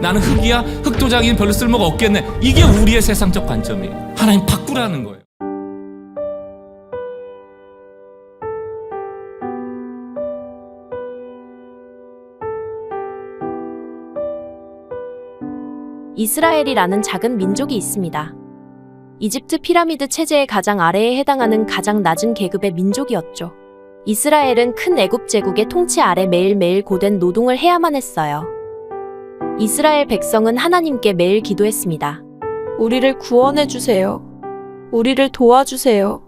나는 흙이야 흙도자기는 별로 쓸모가 없겠네 이게 우리의 세상적 관점이에요 하나님 바꾸라는 거예요 이스라엘이라는 작은 민족이 있습니다. 이집트 피라미드 체제의 가장 아래에 해당하는 가장 낮은 계급의 민족이었죠. 이스라엘은 큰 애굽 제국의 통치 아래 매일매일 고된 노동을 해야만 했어요. 이스라엘 백성은 하나님께 매일 기도했습니다. 우리를 구원해 주세요. 우리를 도와주세요.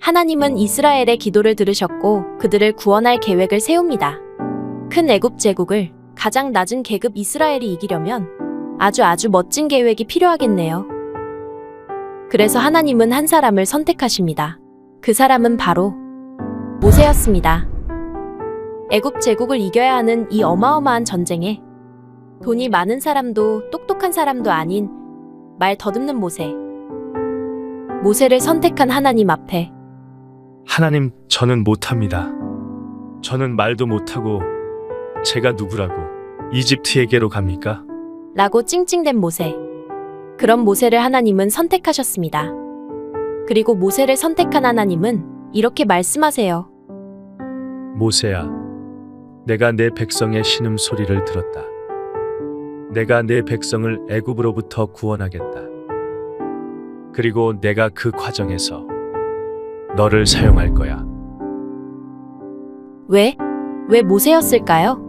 하나님은 이스라엘의 기도를 들으셨고 그들을 구원할 계획을 세웁니다. 큰 애굽 제국을 가장 낮은 계급 이스라엘이 이기려면 아주 아주 멋진 계획이 필요하겠네요. 그래서 하나님은 한 사람을 선택하십니다. 그 사람은 바로 모세였습니다. 애굽 제국을 이겨야 하는 이 어마어마한 전쟁에 돈이 많은 사람도 똑똑한 사람도 아닌 말 더듬는 모세. 모세를 선택한 하나님 앞에 하나님, 저는 못합니다. 저는 말도 못하고 제가 누구라고 이집트에게로 갑니까? 라고 찡찡댄 모세. 그런 모세를 하나님은 선택하셨습니다. 그리고 모세를 선택한 하나님은 이렇게 말씀하세요. 모세야, 내가 내 백성의 신음 소리를 들었다. 내가 내 백성을 애굽으로부터 구원하겠다. 그리고 내가 그 과정에서 너를 사용할 거야. 왜? 왜 모세였을까요?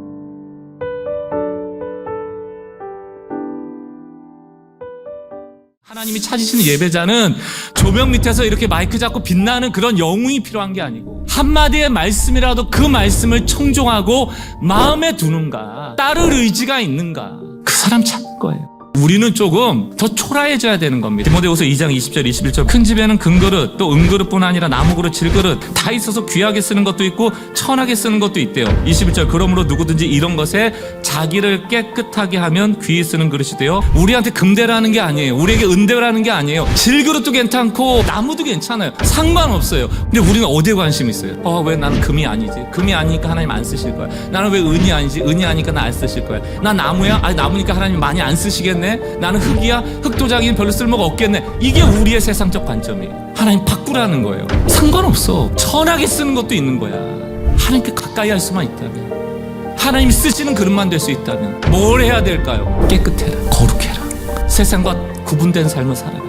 하나님이 찾으시는 예배자는 조명 밑에서 이렇게 마이크 잡고 빛나는 그런 영웅이 필요한 게 아니고 한마디의 말씀이라도 그 말씀을 청종하고 마음에 두는가 따를 의지가 있는가 그 사람 찾을 거예요 우리는 조금 더 초라해져야 되는 겁니다. 디모데후서 2장 20절 21절 큰 집에는 금그릇 또 은그릇뿐 아니라 나무그릇 질그릇 다 있어서 귀하게 쓰는 것도 있고 천하게 쓰는 것도 있대요. 21절 그러므로 누구든지 이런 것에 자기를 깨끗하게 하면 귀히 쓰는 그릇이 돼요. 우리한테 금대라는 게 아니에요. 우리에게 은대라는 게 아니에요. 질그릇도 괜찮고 나무도 괜찮아요. 상관없어요. 근데 우리는 어디에 관심 있어요? 어 왜 나는 금이 아니지? 금이 아니니까 하나님 안 쓰실 거야. 나는 왜 은이 아니지? 은이 아니니까 나 안 쓰실 거야. 난 나무야? 아 나무니까 하나님 많이 안 쓰시겠네. 나는 흙이야? 흙도자기는 별로 쓸모가 없겠네. 이게 우리의 세상적 관점이에요. 하나님 바꾸라는 거예요. 상관없어. 천하게 쓰는 것도 있는 거야. 하나님께 가까이 할 수만 있다면. 하나님이 쓰시는 그릇만 될 수 있다면 뭘 해야 될까요? 깨끗해라. 거룩해라. 세상과 구분된 삶을 살아라.